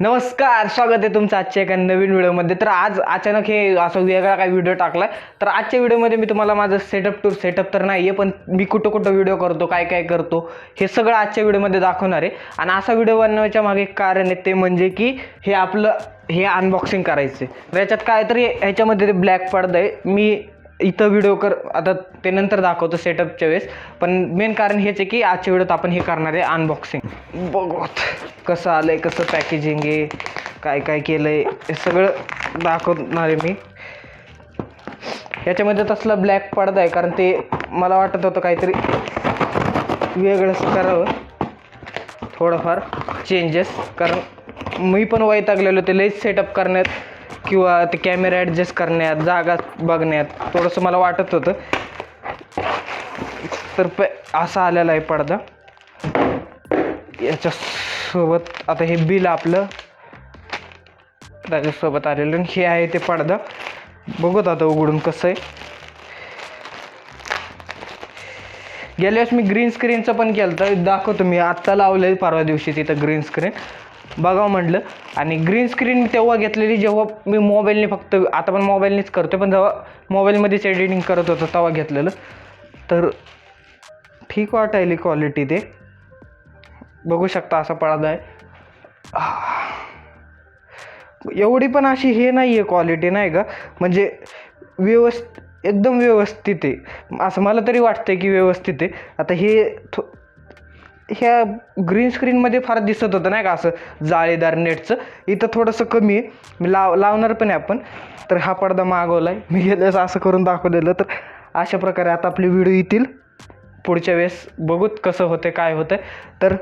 नमस्कार स्वागत आहे तुमचं आजच्या एका नवीन व्हिडिओमध्ये. तर आज अचानक हे असं वेगळा काय व्हिडिओ टाकला तर आजच्या व्हिडिओमध्ये मी तुम्हाला माझं सेटअप टूर सेटअप तर नाही आहे पण मी कुठं कुठं व्हिडिओ करतो काय काय करतो हे सगळं आजच्या व्हिडिओमध्ये दाखवणार आहे. आणि असा व्हिडिओ बनवायच्या मागे एक कारण आहे ते म्हणजे की हे आपलं हे अनबॉक्सिंग करायचं तर याच्यात काय तरी ह्याच्यामध्ये ते ब्लॅक पडदा आहे. मी इथं व्हिडिओ कर आता ते नंतर दाखवतो सेटअपच्या वेळेस. पण मेन कारण हेच आहे की आजच्या व्हिडिओत आपण हे करणार आहे अनबॉक्सिंग बघत कसं आलं आहे कसं पॅकेजिंग आहे काय काय केलं आहे हे सगळं दाखवणार आहे मी. याच्यामध्ये तसला ब्लॅक पडदा आहे कारण ते मला वाटत होतं काहीतरी वेगळंच करावं. थोडंफार चेंजेस कारण मी पण वैतागलेलो ते लईच सेटअप करण्यात. किंवा ते कॅमेरा ॲडजस्ट करण्यात जागा बघण्यात थोडंसं मला वाटत होतं. तर प असा आलेला आहे पडदा. याच्यासोबत आता हे बिल आपलं त्याच्यासोबत आलेलं आणि हे आहे ते पडदा. बघत आता उघडून कसं आहे. गेल्या वेळेस मी ग्रीन स्क्रीनचं पण केलं तर दाखवतो मी. आत्ता लावलं परवा दिवशी तिथं ग्रीन स्क्रीन बघावं म्हटलं. आणि ग्रीन स्क्रीन मी तेव्हा घेतलेली जेव्हा मी मोबाईलने फक्त आता पण मोबाईलनेच करतो पण जेव्हा मोबाईलमध्येच एडिटिंग करत होतो तेव्हा घेतलेलं. तर ठीक वाटायली क्वालिटी ते. बघू शकता असा पडदा आहे. एवढी पण अशी हे नाही आहे क्वालिटी नाही का? म्हणजे व्यवस्थित एकदम व्यवस्थित आहे. असं मला तरी वाटतं आहे की व्यवस्थित आहे. आता हे थो ह्या ग्रीन स्क्रीनमध्ये फार दिसत होतं नाही का? असं जाळीदार नेटचं इथं थोडंसं कमी आहे. मी लाव लावणार पण आहे आपण. तर हा पडदा मागवला आहे मी गेल्यास असं करून दाखवलेलं. तर अशा प्रकारे आता आपले व्हिडिओ येतील. पुढच्या वेळेस बघूत कसं होतं काय होतं तर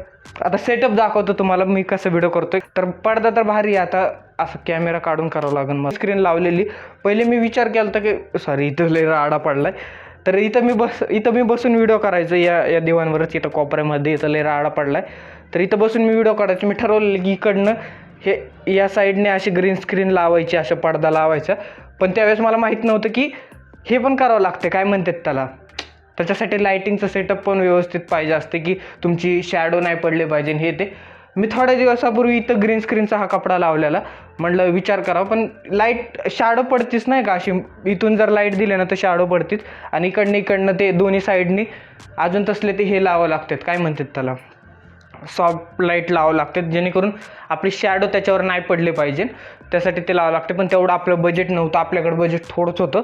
आता सेटअप दाखवतो तुम्हाला. मी कसं व्हिडिओ करतोय. तर पडदा तर भारी आहे. आता असं कॅमेरा काढून करावं लागेल मला. स्क्रीन लावलेली. पहिले मी विचार केला होता की सॉरी इथं लय राडा पडला आहे तर इथं मी बस इथं मी बसून व्हिडिओ करायचो. या या देवांवरच इथं कोपऱ्यामध्ये इथं लय राडा आहे तर इथं बसून मी व्हिडिओ काढायचो. मी ठरवलं की इकडनं हे या साईडने अशी ग्रीन स्क्रीन लावायची अशा पडदा लावायचा पण त्यावेळेस मला माहीत नव्हतं की हे पण करावं लागते काय म्हणतात त्याला? त्याच्यासाठी लाईटिंगचं सेटअप पण व्यवस्थित पाहिजे असते की तुमची शॅडो नाही पडले पाहिजे हे ते. मी थोड्या दिवसापूर्वी इथं ग्रीन स्क्रीनचा हा कपडा लावलेला. म्हटलं विचार करावा पण लाइट शॅडो पडतीच नाही का अशी? इथून जर लाइट दिली ना तर शॅडो पडतीच. आणि इकडनं इकडनं ते दोन्ही साईडनी अजून तसले ते हे लावावं लागतात. काय म्हणतात त्याला? सॉफ्ट लाइट लावावं लागतात जेणेकरून आपली शॅडो त्याच्यावर नाही पडले पाहिजे. त्यासाठी ते लावावं लागते पण तेवढं आपलं बजेट नव्हतं. आपल्याकडं बजेट थोडंच होतं.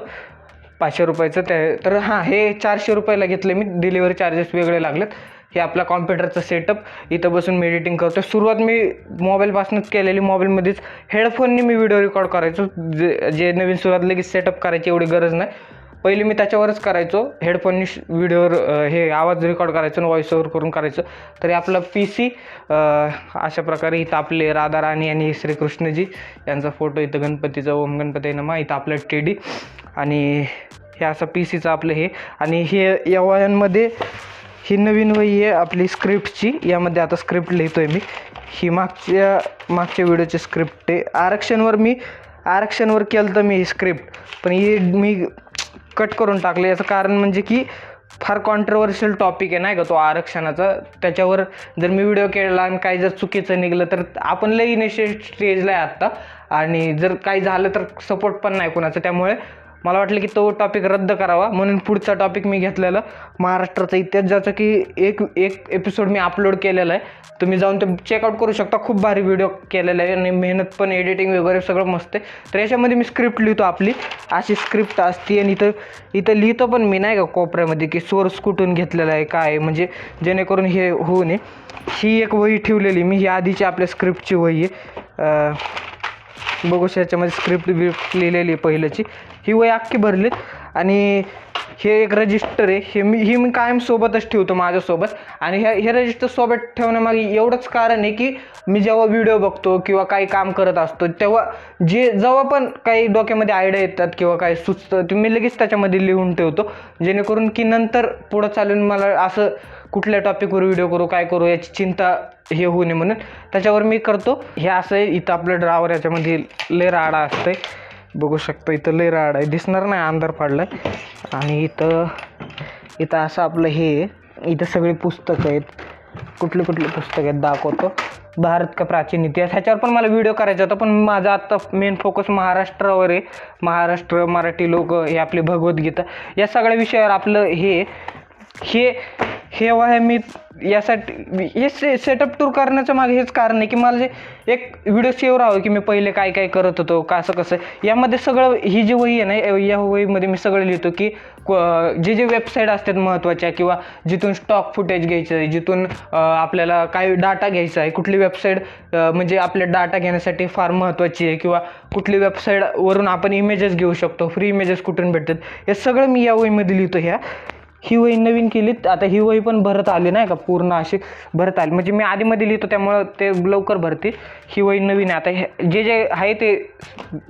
पाचशे रुपयाचं ते तर हां हे चारशे रुपयाला घेतले मी. डिलिव्हरी चार्जेस वेगळे लागलेत. हे आपला कॉम्प्युटरचं सेटअप इथं बसून मी एडिटिंग करतो सुरुवात मी मोबाईलपासूनच केलेली. मोबाईलमध्येच हेडफोननी मी व्हिडिओ रेकॉर्ड करायचो. जे जे नवीन सुरुवात लगेच सेटअप करायची एवढी गरज नाही. पहिली मी त्याच्यावरच करायचो. हेडफोननी व्हिडिओवर हे आवाज रेकॉर्ड करायचो आणि व्हॉइस ओव्हर करून करायचो. तरी आपला पी सी अशा प्रकारे इथं आपले राधा राणी आणि श्रीकृष्णजी यांचा फोटो इथं गणपतीचा ओम गणपती नमा इथं आपलं टेडी आणि हे असं पी सीचं आपलं हे. आणि हे या वयांमध्ये ही नवीन वही आहे आपली स्क्रिप्टची यामध्ये आता स्क्रिप्ट लिहितो आहे मी. ही मागच्या मागच्या व्हिडिओची स्क्रिप्ट आहे. आरक्षणवर मी आरक्षणवर केलं तर मी ही स्क्रिप्ट पण ही मी कट करून टाकले याचं कारण म्हणजे की फार कॉन्ट्रवर्शियल टॉपिक आहे नाही का तो आरक्षणाचा. त्याच्यावर जर मी व्हिडिओ केला आणि काही जर चुकीचं निघलं तर आपण लई इनिशियल स्टेजला आहे आत्ता. आणि जर काही झालं तर सपोर्ट पण नाही कोणाचं. त्यामुळे मला वाटलं की तो टॉपिक रद्द करावा. म्हणून पुढचा टॉपिक मी घेतलेला महाराष्ट्राचा इतिहास ज्याचं की एक एक एपिसोड मी अपलोड केलेला आहे. तुम्ही जाऊन ते चेकआउट करू शकता. खूप भारी व्हिडिओ केलेला आहे आणि मेहनत पण एडिटिंग वगैरे सगळं मस्त आहे. तर याच्यामध्ये मी स्क्रिप्ट लिहितो आपली. अशी स्क्रिप्ट असते आणि इथं इथं लिहितो पण मी नाही का कोपऱ्यामध्ये की सोर्स कुठून घेतलेला आहे काय आहे, म्हणजे जेणेकरून हे होऊ नये. ही एक वही ठेवलेली मी. ही आधीची आपल्या स्क्रिप्टची वही आहे. बघू याच्यामध्ये स्क्रिप्ट बिप्ट लिहिलेली आहे पहिल्याची. ही वय अख्खी भरलीत आणि हे एक रजिस्टर आहे. हे मी ही मी कायम सोबतच ठेवतो माझ्यासोबत. आणि ह्या हे रजिस्टर सोबत ठेवण्यामागे एवढंच कारण आहे की मी जेव्हा व्हिडिओ बघतो किंवा काही काम करत असतो तेव्हा जे जेव्हा पण काही डोक्यामध्ये आयडिया येतात किंवा काही सुचतं ते मी लगेच त्याच्यामध्ये लिहून ठेवतो. जेणेकरून की नंतर पुढं चालून मला असं कुठल्या टॉपिकवर व्हिडिओ करू काय करू याची चिंता हे होऊ नये म्हणून. त्याच्यावर मी करतो. हे असं आहे इथं आपलं ड्रावर याच्यामध्ये लय राडा असतंय. बघू शकतो इथं लय राड आहे. दिसणार नाही अंधार आहे आणि इथं इथं असं आपलं हे इथं सगळी पुस्तकं आहेत. कुठली कुठली पुस्तकं आहेत दाखवतो. भारत का प्राचीन इतिहास. ह्याच्यावर पण मला व्हिडिओ करायचा होता पण माझा आत्ता मेन फोकस महाराष्ट्रावर आहे. महाराष्ट्र मराठी लोक हे आपली भगवद्गीता. या सगळ्या विषयावर आपलं हे हे हेवा आहे मी यासाठी हे से सेटअप टूर करण्याचं मागे हेच कारण आहे की मला जे एक व्हिडिओ सेव्ह राहावं की मी पहिले काय काय करत होतो कसं कसं. यामध्ये सगळं ही जी वही आहे ना या वहीमध्ये मी सगळं लिहितो की जे जे वेबसाईट असतात महत्त्वाच्या किंवा जिथून स्टॉक फुटेज घ्यायचं आहे जिथून आपल्याला काय डाटा घ्यायचा आहे कुठली वेबसाईट म्हणजे आपल्या डाटा घेण्यासाठी फार महत्त्वाची आहे किंवा कुठली वेबसाईटवरून आपण इमेजेस घेऊ शकतो फ्री इमेजेस कुठून भेटतात हे सगळं मी या वहीमध्ये लिहितो ह्या. ही वही नवीन केली आता ही वही पण भरत आली नाही का? पूर्ण अशी भरत आली. म्हणजे मी आधीमध्ये लिहितो त्यामुळं ते लवकर भरते. ही वही नवीन आहे. आता हे जे जे आहे ते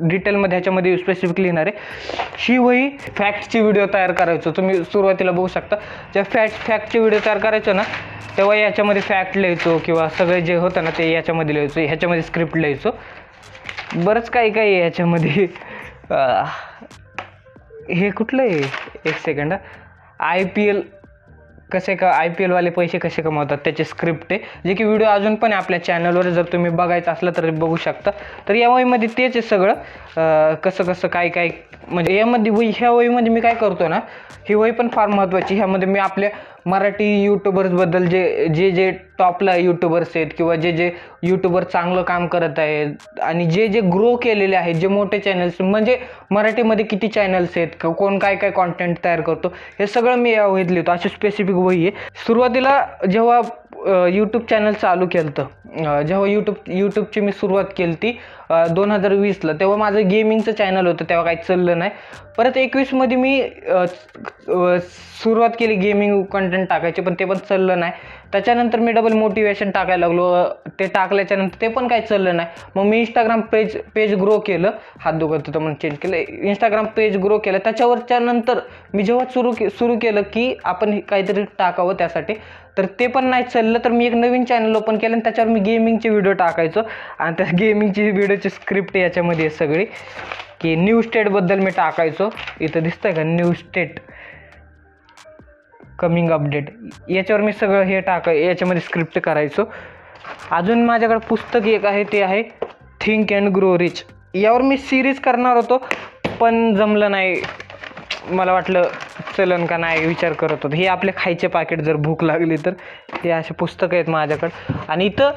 डिटेलमध्ये ह्याच्यामध्ये स्पेसिफिक लिहिणार आहे. ही वही फॅक्टची व्हिडिओ तयार करायचो. तुम्ही सुरुवातीला बघू शकता. ज्या फॅक्ट फॅक्टचे व्हिडिओ तयार करायचो ना तेव्हा याच्यामध्ये फॅक्ट लिहायचो किंवा सगळे जे होतं ना ते याच्यामध्ये लिहायचो. ह्याच्यामध्ये स्क्रिप्ट लिहायचो. बरंच काही काही आहे ह्याच्यामध्ये हे कुठलं आहे? एक सेकंड आय पी एल कसे का आय पी एलवाले पैसे कसे कमावतात त्याचे स्क्रिप्ट आहे. जे की व्हिडिओ अजून पण आपल्या चॅनलवर जर तुम्ही बघायचं असलं तर बघू शकता. तर या वहीमध्ये तेच आहे सगळं. कसं कसं काय काय म्हणजे यामध्ये वही ह्या वहीमध्ये मी काय करतो ना ही वही पण फार महत्त्वाची ह्यामध्ये मी आपल्या मराठी यूट्यूबर्सबद्दल जे जे जे टॉपला यूट्यूबर्स आहेत किंवा जे जे यूट्यूबर चांगलं काम करत आहेत आणि जे जे ग्रो केलेले आहेत जे मोठे चॅनल्स म्हणजे मराठीमध्ये किती चॅनल्स आहेत कोण काय काय कॉन्टेंट तयार करतो हे सगळं मी या वहीत लिहितो अशी स्पेसिफिक वही आहे. सुरुवातीला जेव्हा यूट्यूब चॅनल चालू केलं होतं जेव्हा यूट्यूब यूट्यूबची मी सुरुवात केली ती दोन हजार वीसला तेव्हा माझं गेमिंगचं चॅनल होतं तेव्हा काही चाललं नाही. परत एकवीसमध्ये मी सुरुवात केली गेमिंग कंटेंट टाकायची पण ते पण चाललं नाही. त्याच्यानंतर मी डबल मोटिवेशन टाकायला लागलो. ते टाकल्याच्यानंतर ते पण काही चाललं नाही. मग मी इंस्टाग्राम पेज पेज ग्रो केलं. हात दुखत होतं म्हणून चेंज केलं. इंस्टाग्राम पेज ग्रो केलं. त्याच्यावरच्या नंतर मी जेव्हा सुरू के सुरू केलं की आपण हे काहीतरी टाकावं त्यासाठी तर ते पण नाही चाललं तर मी एक नवीन चॅनल ओपन केलं आणि त्याच्यावर मी गेमिंगचे व्हिडिओ टाकायचो. आणि त्या गेमिंगची व्हिडिओची स्क्रिप्ट याच्यामध्ये आहे सगळी. की न्यू स्टेटबद्दल मी टाकायचो. इथं दिसतंय का? न्यू स्टेट कमिंग अपडेट याच्यावर मी सगळं हे टाक याच्यामध्ये स्क्रिप्ट करायचो. अजून माझ्याकडे पुस्तक एक आहे ते आहे थिंक अँड ग्रो रिच यावर मी सिरीज करणार होतो पण जमलं नाही. मला वाटलं चलन का नाही विचार करत होतो. हे आपले खायचे पाकिट जर भूक लागली तर हे असे पुस्तकं आहेत माझ्याकडं. आणि इथं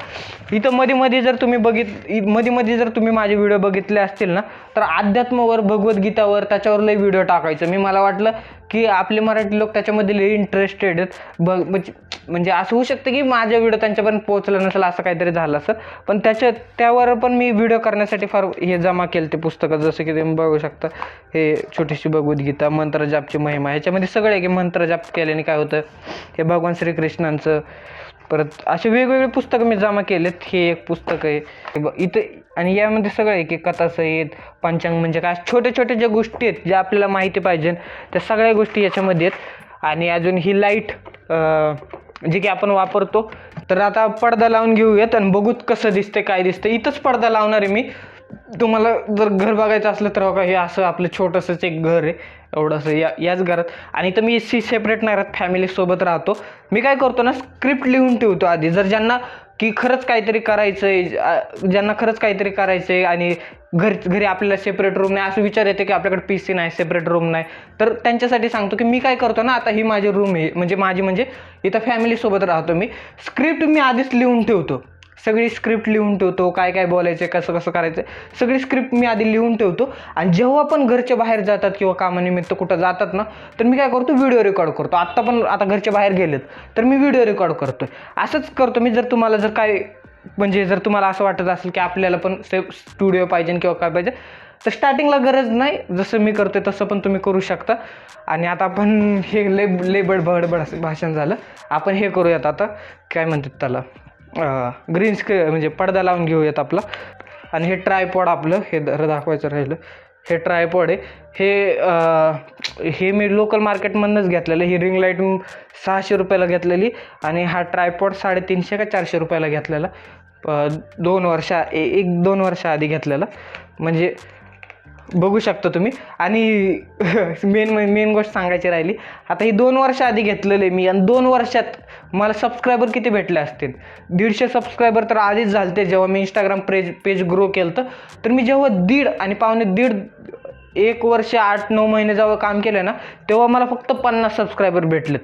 इथं मध्ये मध्ये जर तुम्ही बघित इ- मध्ये मध्ये जर तुम्ही माझे व्हिडिओ बघितले असतील ना तर अध्यात्मावर भगवद्गीतावर त्याच्यावर लई व्हिडिओ टाकायचं. मी मला वाटलं की आपले मराठी लोक त्याच्यामध्ये लई इंटरेस्टेड आहेत. बघ म्हणजे म्हणजे असं होऊ शकतं की माझा व्हिडिओ त्यांच्यापर्यंत पोहोचला नसेल असं काहीतरी झालं असं पण त्याच्या त्यावर पण मी व्हिडिओ करण्यासाठी फार हे जमा केलं ते पुस्तकं जसं की तुम्ही बघू शकता. हे छोटीशी भगवद्गीता मंत्रजापची महिमा ह्याच्यामध्ये सगळं आहे की मंत्रजाप केल्याने काय होतं हे भगवान श्रीकृष्णांचं परत असे वेगवेगळे पुस्तकं मी जमा केलेत. हे एक पुस्तक आहे. ब- इथं आणि यामध्ये सगळं आहे की कथासहित पंचांग म्हणजे काय छोटे छोटे ज्या गोष्टी आहेत ज्या आपल्याला माहिती पाहिजे त्या सगळ्या गोष्टी याच्यामध्ये आहेत. आणि अजून ही लाइट जे की आपण वापरतो. तर आता पडदा लावून घेऊयात आणि बघूत कसं दिसते काय दिसतं इथंच पडदा लावणार आहे मी. तुम्हाला जर घर बघायचं असलं तर बघा हे असं आपलं छोटंसंच एक घर आहे. एवढंसं या याच घरात. आणि तर मी सी सेपरेट नाही राहत फॅमिलीसोबत राहतो. मी काय करतो ना स्क्रिप्ट लिहून ठेवतो आधी. जर ज्यांना की खरंच काहीतरी करायचं आहे ज्यांना खरंच काहीतरी करायचं आहे आणि घर घरी आपल्याला सेपरेट रूम नाही असं विचार येते की आपल्याकडे पी सी नाही सेपरेट रूम नाही. तर त्यांच्यासाठी सांगतो की मी काय करतो ना आता ही माझी रूम आहे. म्हणजे माझी म्हणजे इथं फॅमिलीसोबत राहतो मी. स्क्रिप्ट मी आधीच लिहून ठेवतो. सगळी स्क्रिप्ट लिहून ठेवतो काय काय बोलायचं कसं कसं करायचं सगळी स्क्रिप्ट मी आधी लिहून ठेवतो. आणि जेव्हा पण घरच्या बाहेर जातात किंवा कामानिमित्त कुठं जातात ना तर मी काय करतो व्हिडिओ रेकॉर्ड करतो. आत्ता पण आता घरच्या बाहेर गेलेत तर मी व्हिडिओ रेकॉर्ड करतो असंच करतो मी जर तुम्हाला जर काय म्हणजे जर तुम्हाला असं वाटत असेल की आपल्याला पण सेफ स्टुडिओ पाहिजे किंवा काय पाहिजे तर स्टार्टिंगला गरज नाही. जसं मी करतोय तसं पण तुम्ही करू शकता. आणि आता आपण हे लेब लेबड बडबड असं भाषण झालं. आपण हे करूयात आता. काय म्हणतात त्याला? ग्रीन स्क्री म्हणजे पडदा लावून घेऊयात आपला. आणि हे ट्रायपॉड आपलं हे दर दाखवायचं राहिलं. हे ट्रायपॉड आहे. हे हे मी लोकल मार्केटमधनंच घेतलेलं ही रिंग लाइट सहाशे रुपयाला घेतलेली. आणि हा ट्रायपॉड साडेतीनशे का चारशे रुपयाला घेतलेला. दोन वर्षा ए- एक दोन वर्षाआधी घेतलेला. म्हणजे बघू शकता तुम्ही. आणि मेन मेन गोष्ट सांगायची राहिली आता ही दोन वर्ष आधी घेतलेले मी आणि दोन वर्षात मला सबस्क्रायबर किती भेटले असतील? दीडशे सबस्क्रायबर तर आधीच झालते जेव्हा मी इंस्टाग्राम पेज पेज ग्रो केलं तर मी जेव्हा दीड आणि पावणे दीड एक वर्ष आठ नऊ महिने जेव्हा काम केलं ना तेव्हा मला फक्त पन्नास सबस्क्रायबर भेटलेत.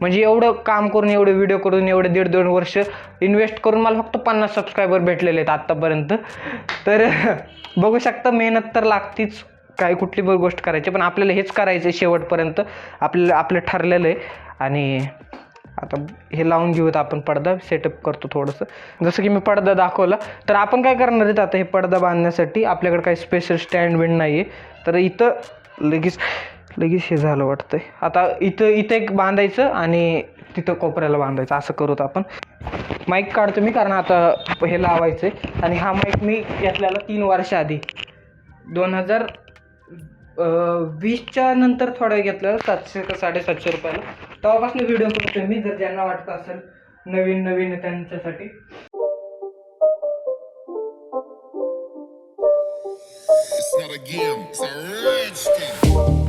म्हणजे एवढं काम करून एवढे व्हिडिओ करून एवढे दीड दोन वर्ष इन्व्हेस्ट करून मला फक्त पन्नास सबस्क्रायबर भेटलेले आहेत आत्तापर्यंत तर बघू शकता मेहनत तर लागतीच. काही कुठली पण गोष्ट करायची पण आपल्याला हेच करायचं आहे शेवटपर्यंत. आपल्याला आपलं ठरलेलं आहे. आणि आता हे लावून घेऊत आपण पडदा. सेटअप करतो थोडंसं. जसं की मी पडदा दाखवला. तर आपण काय करणार आहेत? आता हे पडदा बांधण्यासाठी आपल्याकडे काही स्पेशल स्टँड बिंड नाही आहे तर इथं लगेच लगेच हे झालं वाटतंय. आता इथं इथं एक बांधायचं आणि तिथं कोपऱ्याला बांधायचं. असं करूत आपण. माईक काढतो मी कारण आता हे लावायचं आहे आणि हा माईक मी घेतलेला तीन वर्ष आधी दोन हजार वीसच्या नंतर थोडा घेतलं सातशे का साडेसातशे रुपयाला. तेव्हापासून व्हिडिओ करतोय मी जर ज्यांना वाटतं असेल नवीन नवीन त्यांच्यासाठी. It's not a game, it's a rich game.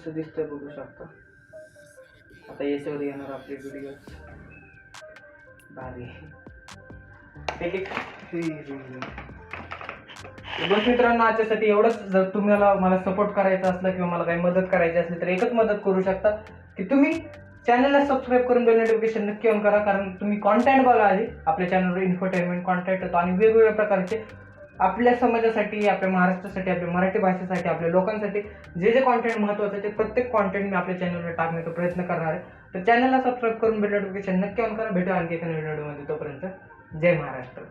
कसं दिसतंय बघू शकता. आता याच्यावर येणार आपले व्हिडिओ भारी. एक एक. बस मित्रांनो आजच्यासाठी एवढंच. जर तुम्हाला मला सपोर्ट करायचा असला किंवा मला काही मदत करायची असली तर एकच मदत करू शकता की तुम्ही चॅनलला सबस्क्राईब करून बेल नोटिफिकेशन नक्की ऑन करा. कारण तुम्ही कॉन्टेंट बघा आधी. आपल्या चॅनलवर इन्फोटेनमेंट कॉन्टेंट होतो आणि वेगवेगळ्या प्रकारचे आपल्या समाजासाठी आपल्या महाराष्ट्रासाठी आपल्या मराठी भाषेसाठी आपल्या लोकांसाठी जे जे कॉन्टेंट महत्त्वाचं आहे ते प्रत्येक कॉन्टेंट मी आपल्या चॅनलवर टाकण्याचा प्रयत्न करणार आहे. तर चॅनलला सबस्क्राईब करून बेल नोटिफिकेशन नक्की ऑन करा. भेटू आणखी एका व्हिडिओमध्ये तोपर्यंत जय महाराष्ट्र.